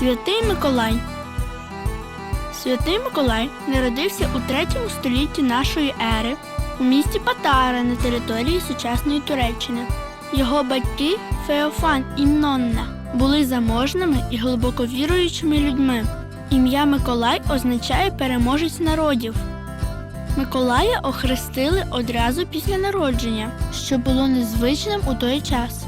Святий Миколай. Святий Миколай народився у третьому столітті нашої ери у місті Патара на території сучасної Туреччини. Його батьки Феофан і Нонна були заможними і глибоко віруючими людьми. Ім'я Миколай означає переможець народів. Миколая охрестили одразу після народження, що було незвичним у той час.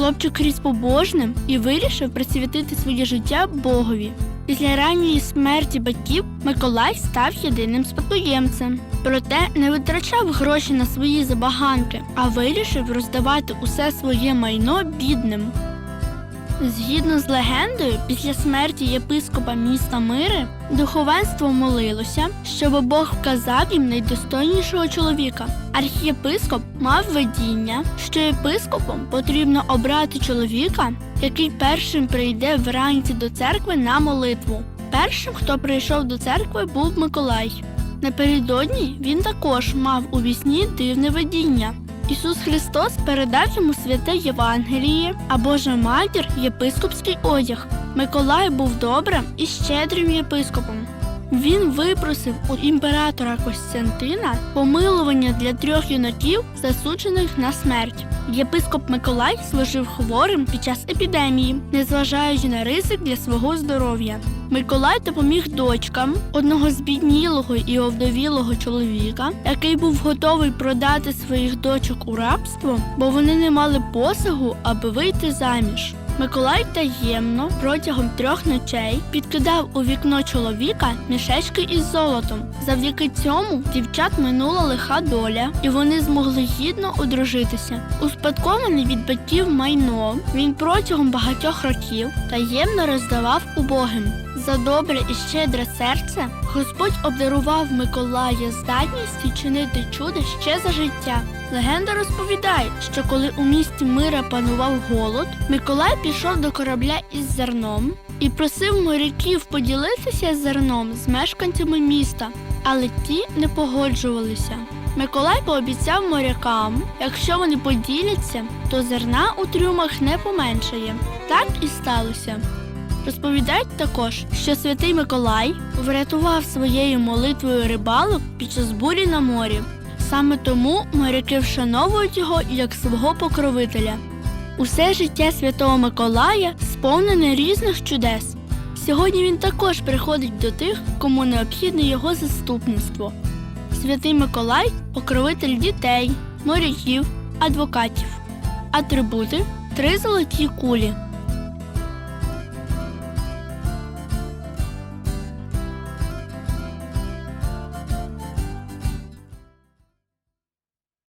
Хлопчик ріс побожним і вирішив присвятити своє життя Богові. Після ранньої смерті батьків Миколай став єдиним спадкоємцем. Проте не витрачав гроші на свої забаганки, а вирішив роздавати усе своє майно бідним. Згідно з легендою, після смерті єпископа міста Мири духовенство молилося, щоб Бог вказав їм найдостойнішого чоловіка. Архієпископ мав видіння, що єпископом потрібно обрати чоловіка, який першим прийде вранці до церкви на молитву. Першим, хто прийшов до церкви, був Миколай. Напередодні він також мав у вісні дивне видіння. Ісус Христос передав йому святе Євангеліє, а Божа матір єпископський одяг. Миколай був добрим і щедрим єпископом. Він випросив у імператора Костянтина помилування для трьох юнаків, засуджених на смерть. Єпископ Миколай служив хворим під час епідемії, незважаючи на ризик для свого здоров'я. Миколай допоміг дочкам одного збіднілого і овдовілого чоловіка, який був готовий продати своїх дочок у рабство, бо вони не мали посагу, аби вийти заміж. Миколай таємно протягом трьох ночей підкидав у вікно чоловіка мішечки із золотом. Завдяки цьому дівчат минула лиха доля, і вони змогли гідно одружитися. Успадкований від батьків майно він протягом багатьох років таємно роздавав убогим. За добре і щедре серце Господь обдарував Миколая здатністю чинити чудо ще за життя. Легенда розповідає, що коли у місті Мира панував голод, Миколай пішов до корабля із зерном і просив моряків поділитися зерном з мешканцями міста, але ті не погоджувалися. Миколай пообіцяв морякам, якщо вони поділяться, то зерна у трюмах не поменшає. Так і сталося. Розповідають також, що святий Миколай врятував своєю молитвою рибалок під час бурі на морі. Саме тому моряки вшановують його як свого покровителя. Усе життя святого Миколая сповнене різних чудес. Сьогодні він також приходить до тих, кому необхідне його заступництво. Святий Миколай покровитель дітей, моряків, адвокатів. Атрибути три золоті кулі.